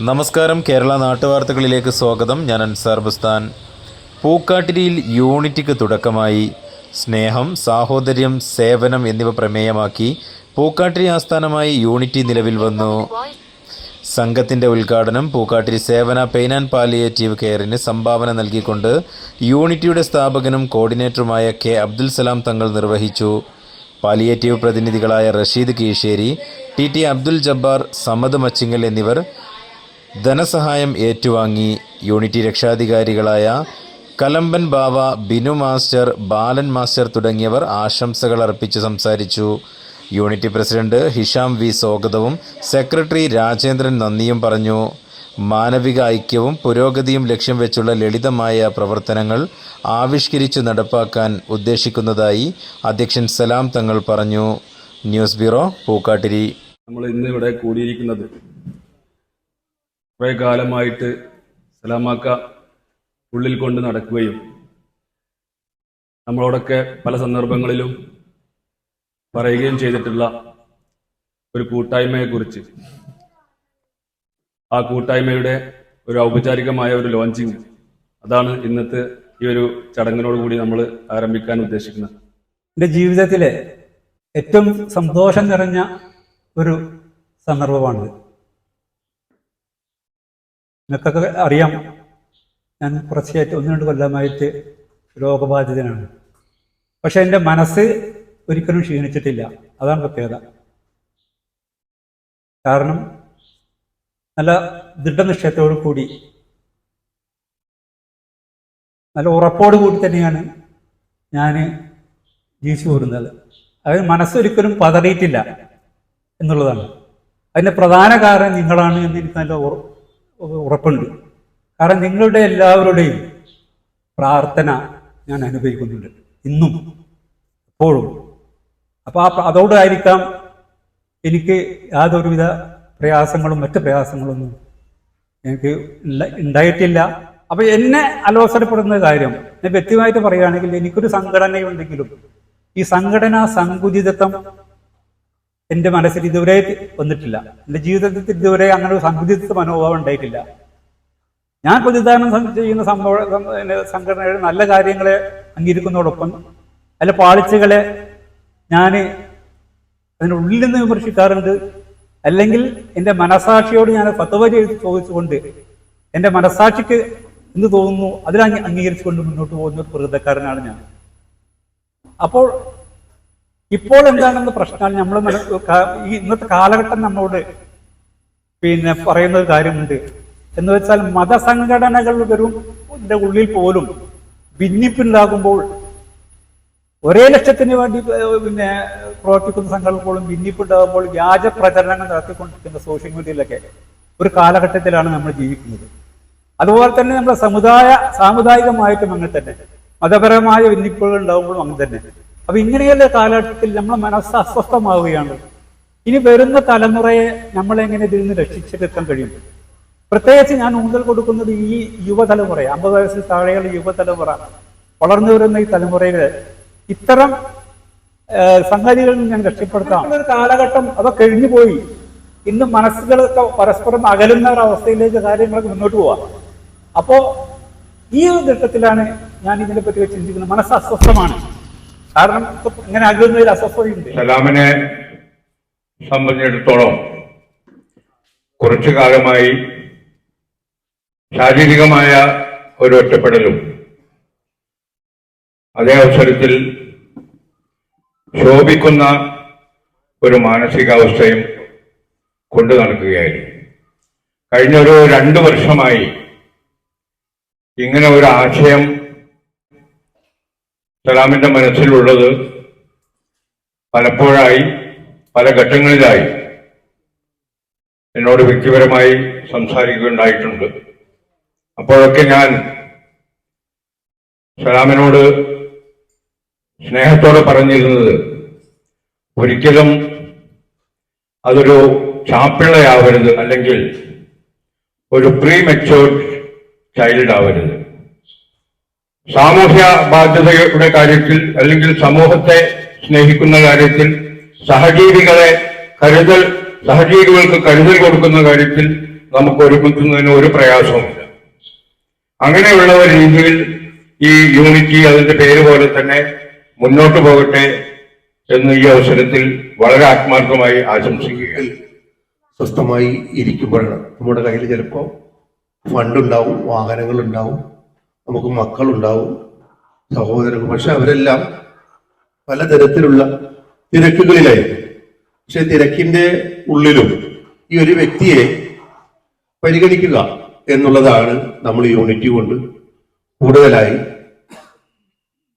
നമസ്കാരം. കേരള നാട്ടുവാർത്തകളിലേക്ക് സ്വാഗതം. ഞാൻ അൻസാർ ബുസ്താൻ. പൂക്കാട്ടിരിയിൽ യൂണിറ്റിക്ക് തുടക്കമായി. സ്നേഹം സാഹോദര്യം സേവനം എന്നിവ പ്രമേയമാക്കി പൂക്കാട്ടിരി ആസ്ഥാനമായി യൂണിറ്റി നിലവിൽ വന്നു. സംഘത്തിന്റെ ഉദ്ഘാടനം പൂക്കാട്ടിരി സേവന പെയിൻ ആൻഡ് പാലിയേറ്റീവ് കെയറിന് സംഭാവന നൽകിക്കൊണ്ട് യൂണിറ്റിയുടെ സ്ഥാപകനും കോർഡിനേറ്ററുമായ കെ അബ്ദുൽ സലാം തങ്ങൾ നിർവഹിച്ചു. പാലിയേറ്റീവ് പ്രതിനിധികളായ റഷീദ് കീശേരി ടി ടി അബ്ദുൽ ജബ്ബാർ സമദ് മച്ചിങ്ങൽ എന്നിവർ ധനസഹായം ഏറ്റുവാങ്ങി യൂണിറ്റി രക്ഷാധികാരികളായ കലമ്പൻ ബാവ ബിനു മാസ്റ്റർ ബാലൻ മാസ്റ്റർ തുടങ്ങിയവർ ആശംസകൾ അർപ്പിച്ച് സംസാരിച്ചു. യൂണിറ്റി പ്രസിഡന്റ് ഹിഷാം വി സ്വാഗതവും സെക്രട്ടറി രാജേന്ദ്രൻ നന്ദിയും പറഞ്ഞു. മാനവിക ഐക്യവും പുരോഗതിയും ലക്ഷ്യം വെച്ചുള്ള ലളിതമായ പ്രവർത്തനങ്ങൾ ആവിഷ്കരിച്ചു നടപ്പാക്കാൻ ഉദ്ദേശിക്കുന്നതായി അധ്യക്ഷൻ സലാം തങ്ങൾ പറഞ്ഞു. News bureau Pookkattiri. നമ്മൾ ഇന്ന് ഇവിടെ കൂടിയിരിക്കുന്നത് കുറെ കാലമായിട്ട് സലാമാക്ക ഉള്ളിൽ കൊണ്ട് നടക്കുകയും നമ്മളോടൊക്കെ പല സന്ദർഭങ്ങളിലും പറയുകയും ചെയ്തിട്ടുള്ള ഒരു കൂട്ടായ്മയെക്കുറിച്ച് ആ കൂട്ടായ്മയുടെ ഒരു ഔപചാരികമായ ഒരു ലോഞ്ചിങ് അതാണ് ഇന്നത്തെ ഈ ഒരു ചടങ്ങിനോട് കൂടി നമ്മൾ ആരംഭിക്കാൻ ഉദ്ദേശിക്കുന്നത്. എന്റെ ജീവിതത്തിലെ ഏറ്റവും സന്തോഷം നിറഞ്ഞ ഒരു സന്ദർഭമാണിത്. നിങ്ങൾക്കൊക്കെ അറിയാം. ഞാൻ കുറച്ചായിട്ട് ഒന്ന് രണ്ട് കൊല്ലമായിട്ട് രോഗബാധിതനാണ്. പക്ഷെ എന്റെ മനസ്സ് ഒരിക്കലും ക്ഷീണിച്ചിട്ടില്ല. അതാണ് പ്രത്യേകത. കാരണം നല്ല ദൃഢനിശ്ചയത്തോടു കൂടി നല്ല ഉറപ്പോട് കൂടി തന്നെയാണ് ഞാൻ ജീവിച്ചു പോരുന്നത്. അതായത് മനസ്സൊരിക്കലും പതറിയിട്ടില്ല എന്നുള്ളതാണ്. അതിന്റെ പ്രധാന കാരണം നിങ്ങളാണ് എന്ന് എനിക്ക് നല്ല ഉറപ്പുണ്ട്. കാരണം നിങ്ങളുടെ എല്ലാവരുടെയും പ്രാർത്ഥന ഞാൻ അനുഭവിക്കുന്നുണ്ട്. ഇന്നും എപ്പോഴും. അപ്പോൾ ആ അതോടായിരിക്കാം എനിക്ക് യാതൊരുവിധ പ്രയാസങ്ങളും മറ്റ് പ്രയാസങ്ങളൊന്നും എനിക്ക് ഉണ്ടായിട്ടില്ല. അപ്പോൾ എന്നെ അലോസരപ്പെടുന്ന കാര്യം ഞാൻ വ്യക്തിമായിട്ട് പറയുകയാണെങ്കിൽ എനിക്കൊരു സംഘടനയുണ്ടെങ്കിലും ഈ സംഘടനാ സങ്കുചിതത്വം എന്റെ മനസ്സിൽ ഇതുവരെ വന്നിട്ടില്ല. എന്റെ ജീവിതത്തിൽ ഇതുവരെ അങ്ങനെ ഒരു സംഘടിത മനോഭാവം ഉണ്ടായിട്ടില്ല. ഞാൻ പ്രതിദാനം ചെയ്യുന്ന സംഭവ സംഘടനയുടെ നല്ല കാര്യങ്ങളെ അംഗീകരിക്കുന്നതോടൊപ്പം അല്ല പാളിച്ചകളെ ഞാൻ അതിനുള്ളിൽ നിന്ന് വിമർശിക്കാറുണ്ട്. അല്ലെങ്കിൽ എന്റെ മനസാക്ഷിയോട് ഞാൻ ഫത്തവ ചെയ്ത് ചോദിച്ചുകൊണ്ട് എന്റെ മനസാക്ഷിക്ക് എന്ത് തോന്നുന്നു അതിനെ അംഗീ- അംഗീകരിച്ചുകൊണ്ട് മുന്നോട്ട് പോകുന്ന ഒരു പ്രകൃതക്കാരനാണ് ഞാൻ. അപ്പോൾ ഇപ്പോൾ എന്താണെന്ന് പ്രശ്നമാണ്. നമ്മൾ ഈ ഇന്നത്തെ കാലഘട്ടം നമ്മോട് പിന്നെ പറയുന്ന ഒരു കാര്യമുണ്ട്. എന്ന് വെച്ചാൽ മതസംഘടനകൾ വരും ഉള്ളിൽ പോലും ഭിന്നിപ്പുണ്ടാകുമ്പോൾ ഒരേ ലക്ഷ്യത്തിന് വേണ്ടി പിന്നെ പ്രവർത്തിക്കുന്ന സംഘടനകളും ഭിന്നിപ്പുണ്ടാകുമ്പോൾ വ്യാജ പ്രചരണങ്ങൾ നടത്തിക്കൊണ്ടിരിക്കുന്ന സോഷ്യൽ മീഡിയയിലൊക്കെ ഒരു കാലഘട്ടത്തിലാണ് നമ്മൾ ജീവിക്കുന്നത്. അതുപോലെ തന്നെ നമ്മുടെ സമുദായ സാമുദായികമായിട്ടും അങ്ങനെ തന്നെ. മതപരമായ ഭിന്നിപ്പുകൾ ഉണ്ടാകുമ്പോഴും അങ്ങനെ തന്നെ. അപ്പൊ ഇങ്ങനെയുള്ള കാലഘട്ടത്തിൽ നമ്മളെ മനസ്സ് അസ്വസ്ഥമാവുകയാണ്. ഇനി വരുന്ന തലമുറയെ നമ്മളെങ്ങനെ ഇതിൽ നിന്ന് രക്ഷിച്ചെടുക്കാൻ കഴിയും? പ്രത്യേകിച്ച് ഞാൻ ഊന്നൽ കൊടുക്കുന്നത് ഈ യുവതലമുറ അമ്പത് വയസ്സിൽ താഴെയുള്ള യുവതലമുറ വളർന്നു വരുന്ന ഈ തലമുറയിൽ ഇത്തരം സംഗതികളിൽ ഞാൻ രക്ഷപ്പെടുത്താം. ഒരു കാലഘട്ടം അതൊക്കെ കഴിഞ്ഞു പോയി. ഇന്ന് മനസ്സുകളൊക്കെ പരസ്പരം അകലുന്ന ഒരു അവസ്ഥയിലേക്ക് കാര്യങ്ങളൊക്കെ മുന്നോട്ട് പോവാം. അപ്പോ ഈ ഒരു ഘട്ടത്തിലാണ് ഞാൻ ഇതിനെപ്പറ്റി ചിന്തിക്കുന്നത്. മനസ്സ് അസ്വസ്ഥമാണ്. കാരണം ഇങ്ങനെ ആഗ്രഹിക്കുന്ന ഒരു അസ്വസ്ഥതയുണ്ട്. സലാമിനെ സംബന്ധിച്ചിടത്തോളം കുറച്ചു കാലമായി ശാരീരികമായ ഒരു ഒറ്റപ്പെടലും അതേ അവസരത്തിൽ ശോഭിക്കുന്ന ഒരു മാനസികാവസ്ഥയും കൊണ്ടു നടക്കുകയായിരുന്നു. കഴിഞ്ഞ ഒരു രണ്ടു വർഷമായി ഇങ്ങനെ ഒരു ആശയം സലാമിന്റെ മനസ്സിലുള്ളത് പലപ്പോഴായി പല ഘട്ടങ്ങളിലായി എന്നോട് വ്യക്തിപരമായി സംസാരിക്കുകയുണ്ടായിട്ടുണ്ട്. അപ്പോഴൊക്കെ ഞാൻ സലാമിനോട് സ്നേഹത്തോടെ പറഞ്ഞിരുന്നത് ഒരിക്കലും അതൊരു ചാപ്പിള്ളയാവരുത് അല്ലെങ്കിൽ ഒരു പ്രീ മെച്ചോർഡ് ചൈൽഡ് ആവരുത്. സാമൂഹ്യ ബാധ്യതയുടെ കാര്യത്തിൽ അല്ലെങ്കിൽ സമൂഹത്തെ സ്നേഹിക്കുന്ന കാര്യത്തിൽ സഹജീവികളെ കരുതൽ സഹജീവികൾക്ക് കരുതൽ കൊടുക്കുന്ന കാര്യത്തിൽ നമുക്ക് ഒരുമിക്കുന്നതിന് ഒരു പ്രയാസവുമില്ല. അങ്ങനെയുള്ള ഒരു രീതിയിൽ ഈ യൂണിറ്റി അതിന്റെ പേര് പോലെ തന്നെ മുന്നോട്ട് പോകട്ടെ എന്ന് ഈ അവസരത്തിൽ വളരെ ആത്മാർത്ഥമായി ആശംസിക്കുകയാണ്. സ്വസ്ഥമായി ഇരിക്കുമ്പോഴാണ് നമ്മുടെ കയ്യിൽ ചിലപ്പോൾ ഫണ്ടുണ്ടാവും വാഹനങ്ങളുണ്ടാവും നമുക്ക് മക്കളുണ്ടാവും സഹോദരങ്ങൾ. പക്ഷെ അവരെല്ലാം പലതരത്തിലുള്ള തിരക്കുകളിലായിരിക്കും. പക്ഷെ തിരക്കിന്റെ ഉള്ളിലും ഈ ഒരു വ്യക്തിയെ പരിഗണിക്കുക എന്നുള്ളതാണ് നമ്മൾ യൂണിറ്റി കൊണ്ട് കൂടുതലായി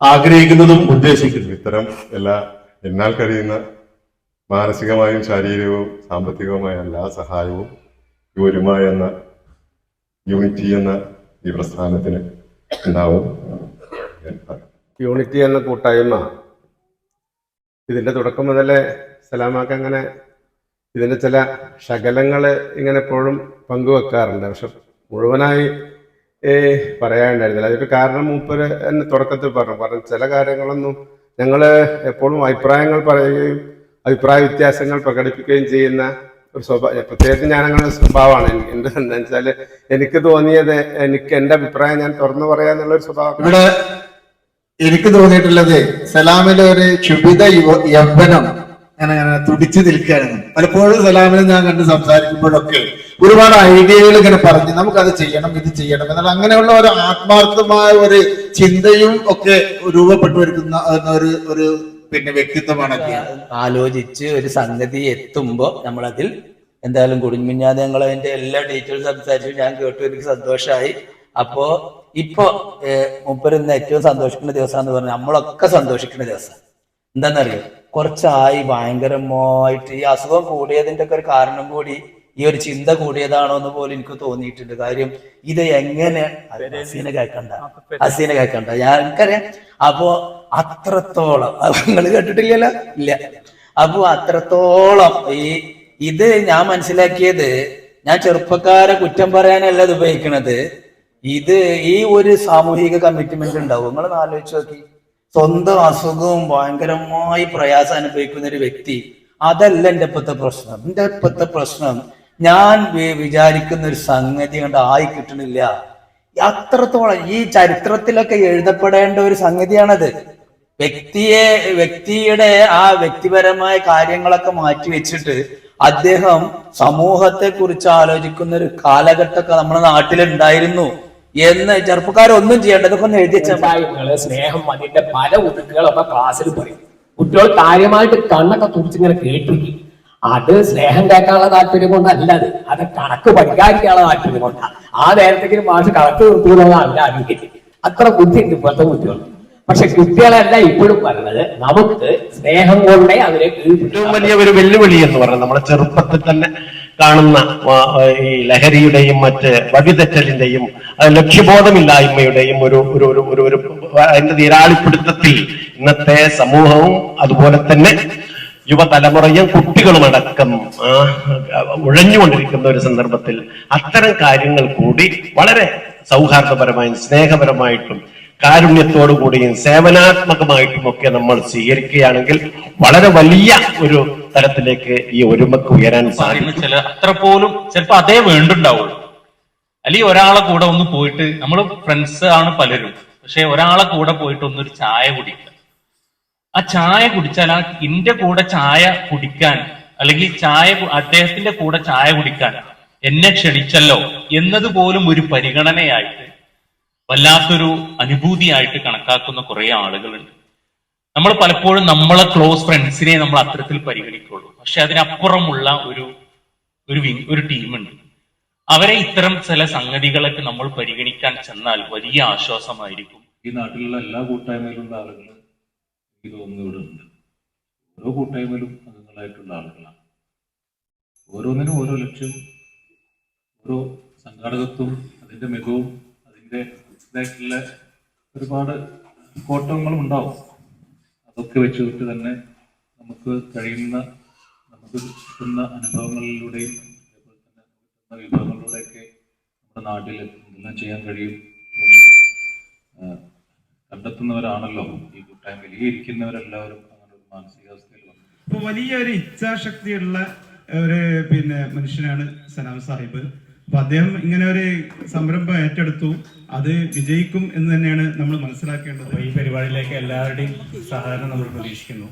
ആഗ്രഹിക്കുന്നതും ഉദ്ദേശിക്കുന്നതും. ഇത്തരം എല്ലാ എന്നാൽ കഴിയുന്ന മാനസികമായും ശാരീരികവും സാമ്പത്തികവുമായ എല്ലാ സഹായവും ഒരുമ എന്ന യൂണിറ്റി എന്ന ഈ പ്രസ്ഥാനത്തിന് ഉണ്ടാവും. യൂണിറ്റി എന്ന കൂട്ടായ്മ. ഇതിന്റെ തുടക്കം മുതലേ സലാമാക്ക് അങ്ങനെ ഇതിന്റെ ചില ശകലങ്ങൾ ഇങ്ങനെ എപ്പോഴും പങ്കുവെക്കാറുണ്ട്. പക്ഷെ മുഴുവനായി പറയാനുണ്ടായിരുന്നില്ല. അതിന്റെ കാരണം മൂപ്പര് എന്നെ തുടക്കത്തിൽ പറഞ്ഞു. പറഞ്ഞു ചില കാര്യങ്ങളൊന്നും ഞങ്ങൾ എപ്പോഴും അഭിപ്രായങ്ങൾ പറയുകയും അഭിപ്രായ വ്യത്യാസങ്ങൾ പ്രകടിപ്പിക്കുകയും ചെയ്യുന്ന ഒരു സ്വഭാവം പ്രത്യേകിച്ച് ഞാൻ അങ്ങനെ ഒരു സ്വഭാവമാണ്. എനിക്ക് എന്താ വെച്ചാൽ എനിക്ക് തോന്നിയത് എനിക്ക് എന്റെ അഭിപ്രായം ഞാൻ തുറന്നു പറയാന്നുള്ള ഒരു സ്വഭാവം. ഇവിടെ എനിക്ക് തോന്നിയിട്ടുള്ളത് സലാമിലെ ഒരു ക്ഷുഭിത യുവ യൗവനം അങ്ങനെ തുടിച്ചു നിൽക്കുകയാണ്. പലപ്പോഴും സലാമിനെ ഞാൻ കണ്ട് സംസാരിക്കുമ്പോഴൊക്കെ ഒരുപാട് ഐഡിയകൾ ഇങ്ങനെ പറഞ്ഞ് നമുക്കത് ചെയ്യണം ഇത് ചെയ്യണം എന്നാൽ അങ്ങനെയുള്ള ഒരു ആത്മാർത്ഥമായ ഒരു ചിന്തയും ഒക്കെ രൂപപ്പെട്ടു വരുന്ന ഒരു ഒരു പിന്നെ വ്യക്തിത്വമാണ് ആലോചിച്ച് ഒരു സംഗതി എത്തുമ്പോ നമ്മളതിൽ എന്തായാലും കുടുങ്ങിഞ്ഞാതെ ഞങ്ങൾ അതിന്റെ എല്ലാ ഡീറ്റെയിൽസ് സംസാരിച്ചു. ഞാൻ കേട്ടു എനിക്ക് സന്തോഷമായി അപ്പോ ഇപ്പോ മുപ്പര് ഇന്ന് ഏറ്റവും സന്തോഷിക്കുന്ന ദിവസം എന്ന് പറഞ്ഞാൽ നമ്മളൊക്കെ സന്തോഷിക്കുന്ന ദിവസം. എന്താണെന്നറിയോ കുറച്ചായി ഭയങ്കരമായിട്ട് ഈ അസുഖം കൂടിയതിന്റെ ഒക്കെ ഒരു കാരണം കൂടി ഈ ഒരു ചിന്ത കൂടിയതാണോ എന്ന് പോലും എനിക്ക് തോന്നിയിട്ടുണ്ട്. കാര്യം ഇത് എങ്ങനെ? അസീന കേൾക്കണ്ട അസീന കേൾക്കണ്ട ഞാൻ എനിക്കറിയാം. അപ്പോ അത്രത്തോളം. നിങ്ങൾ കേട്ടിട്ടില്ലല്ലോ? ഇല്ല. അപ്പൊ അത്രത്തോളം. ഈ ഇത് ഞാൻ മനസ്സിലാക്കിയത് ഞാൻ ചെറുപ്പക്കാരെ കുറ്റം പറയാനല്ല ഇത് ഉപയോഗിക്കണത്. ഇത് ഈ ഒരു സാമൂഹിക കമ്മിറ്റ്മെന്റ് ഉണ്ടാവും. നിങ്ങൾ ആലോചിച്ച് നോക്കി. സ്വന്തം അസുഖവും ഭയങ്കരമായി പ്രയാസം അനുഭവിക്കുന്ന ഒരു വ്യക്തി അതല്ല എന്റെ ഇപ്പോഴത്തെ പ്രശ്നം. എന്റെ ഇപ്പോഴത്തെ പ്രശ്നം ഞാൻ വിചാരിക്കുന്ന ഒരു സംഗതി കണ്ട് ആയി കിട്ടണില്ല. അത്രത്തോളം ഈ ചരിത്രത്തിലൊക്കെ എഴുതപ്പെടേണ്ട ഒരു സംഗതിയാണത്. വ്യക്തിയെ വ്യക്തിയുടെ ആ വ്യക്തിപരമായ കാര്യങ്ങളൊക്കെ മാറ്റി വെച്ചിട്ട് അദ്ദേഹം സമൂഹത്തെ കുറിച്ച് ആലോചിക്കുന്ന ഒരു കാലഘട്ടമൊക്കെ നമ്മുടെ നാട്ടിലുണ്ടായിരുന്നു എന്ന് ചെറുപ്പക്കാരൊന്നും ചെയ്യേണ്ട ഇതൊക്കെ ഒന്ന് എഴുതി സ്നേഹം അതിന്റെ പല ഉടുക്കുകളൊക്കെ ക്ലാസ്സിൽ പറയും. കുട്ടികൾ കാര്യമായിട്ട് കണ്ണൊക്കെ തുറച്ചിങ്ങനെ കേട്ടിരിക്കും. അത് സ്നേഹം കേൾക്കാനുള്ള താല്പര്യം കൊണ്ടല്ല അത്. അത് കണക്ക് പഠിക്കാതിരിക്കാനുള്ള താല്പര്യം കൊണ്ടാണ് ആ നേരത്തേക്ക് മാഷ് കണക്ക് നിർത്തുന്നതാണ് അല്ല അത്ര ബുദ്ധിയുണ്ട് ഇപ്പോഴത്തെ കുട്ടികൾ പക്ഷെ കുട്ടികളല്ല ഇപ്പോഴും പറഞ്ഞത് നമുക്ക് സ്നേഹം കൊണ്ടേ അവരെ ഏറ്റവും വലിയ ഒരു വെല്ലുവിളി എന്ന് പറയുന്നത് നമ്മുടെ ചെറുപ്പത്തിൽ തന്നെ കാണുന്ന ഈ ലഹരിയുടെയും മറ്റ് വഴിതെറ്റലിന്റെയും ലക്ഷ്യബോധമില്ലായ്മയുടെയും ഒരു ഒരു ഒരു ഒരു ഒരു അതിന്റെ നിരാളിപ്പിടുത്തത്തിൽ ഇന്നത്തെ സമൂഹവും അതുപോലെ തന്നെ യുവതലമുറയും കുട്ടികളുമടക്കം ഉഴഞ്ഞുകൊണ്ടിരിക്കുന്ന ഒരു സന്ദർഭത്തിൽ അത്തരം കാര്യങ്ങൾ കൂടി വളരെ സൗഹാർദ്ദപരമായും സ്നേഹപരമായിട്ടും കാരുണ്യത്തോടു കൂടിയും സേവനാത്മകമായിട്ടും ഒക്കെ നമ്മൾ സ്വീകരിക്കുകയാണെങ്കിൽ വളരെ വലിയ ഒരു തരത്തിലേക്ക് ഈ ഒരുമക്ക് ഉയരാൻ സാധിക്കും. ചില അത്ര പോലും ചിലപ്പോ അതേ വേണ്ടുണ്ടാവുള്ളൂ. അല്ലെങ്കിൽ ഒരാളെ കൂടെ ഒന്ന് പോയിട്ട് നമ്മൾ ഫ്രണ്ട്സ് ആണ് പലരും. പക്ഷെ ഒരാളെ കൂടെ പോയിട്ട് ഒന്നൊരു ചായ കുടിക്കുക. ആ ചായ കുടിച്ചാൽ ആ ഇന്റെ കൂടെ ചായ കുടിക്കാൻ അല്ലെങ്കിൽ ചായ അദ്ദേഹത്തിന്റെ കൂടെ ചായ കുടിക്കാൻ എന്നെ ക്ഷണിച്ചല്ലോ എന്നതുപോലും ഒരു പരിഗണനയായിട്ട് വല്ലാത്തൊരു അനുഭൂതിയായിട്ട് കണക്കാക്കുന്ന കുറെ ആളുകളുണ്ട്. നമ്മൾ പലപ്പോഴും നമ്മളെ ക്ലോസ് ഫ്രണ്ട്സിനെ നമ്മൾ അത്തരത്തിൽ പരിഗണിക്കുള്ളൂ. പക്ഷെ അതിനപ്പുറമുള്ള ഒരു ഒരു വിങ് ഒരു ടീമുണ്ട്. അവരെ ഇത്തരം ചില സംഗതികളൊക്കെ നമ്മൾ പരിഗണിക്കാൻ ചെന്നാൽ വലിയ ആശ്വാസമായിരിക്കും. ഈ നാട്ടിലുള്ള എല്ലാ കൂട്ടായ്മയിലുള്ള ആളുകൾ എനിക്ക് തോന്നുന്നു ഇവിടെ ഉണ്ട്. ഓരോ കൂട്ടായ്മയിലും അംഗങ്ങളായിട്ടുള്ള ആളുകളാണ്. ഓരോന്നിനും ഓരോ ലക്ഷ്യം ഓരോ സംഘാടകത്വം അതിന്റെ മികവും അതിന്റെ ഇതായിട്ടുള്ള ഒരുപാട് കോട്ടങ്ങളും ഉണ്ടാവും. അതൊക്കെ വെച്ചുകൊണ്ട് തന്നെ നമുക്ക് കഴിയുന്ന നമുക്ക് കിട്ടുന്ന അനുഭവങ്ങളിലൂടെയും അതേപോലെ തന്നെ കിട്ടുന്ന വിഭവങ്ങളിലൂടെയൊക്കെ നമ്മുടെ നാട്ടിൽ എന്തെല്ലാം ചെയ്യാൻ കഴിയും കണ്ടെത്തുന്നവരാണല്ലോ. ഈ കൂട്ടായ്മയിൽ ഈ ഇരിക്കുന്നവരെല്ലാവരും അങ്ങനെ ഒരു മാനസികാവസ്ഥയിൽ വന്നു. വലിയൊരു ഇച്ഛാശക്തിയുള്ള ഒരു പിന്നെ മനുഷ്യനാണ് സലാം സാഹിബ്. അപ്പൊ അദ്ദേഹം ഇങ്ങനെ ഒരു സംരംഭം ഏറ്റെടുത്തു. അത് വിജയിക്കും എന്ന് തന്നെയാണ് നമ്മൾ മനസ്സിലാക്കേണ്ടത്. ഈ പരിപാടിയിലേക്ക് എല്ലാവരുടെയും സഹകരണം നമ്മൾ പ്രതീക്ഷിക്കുന്നു.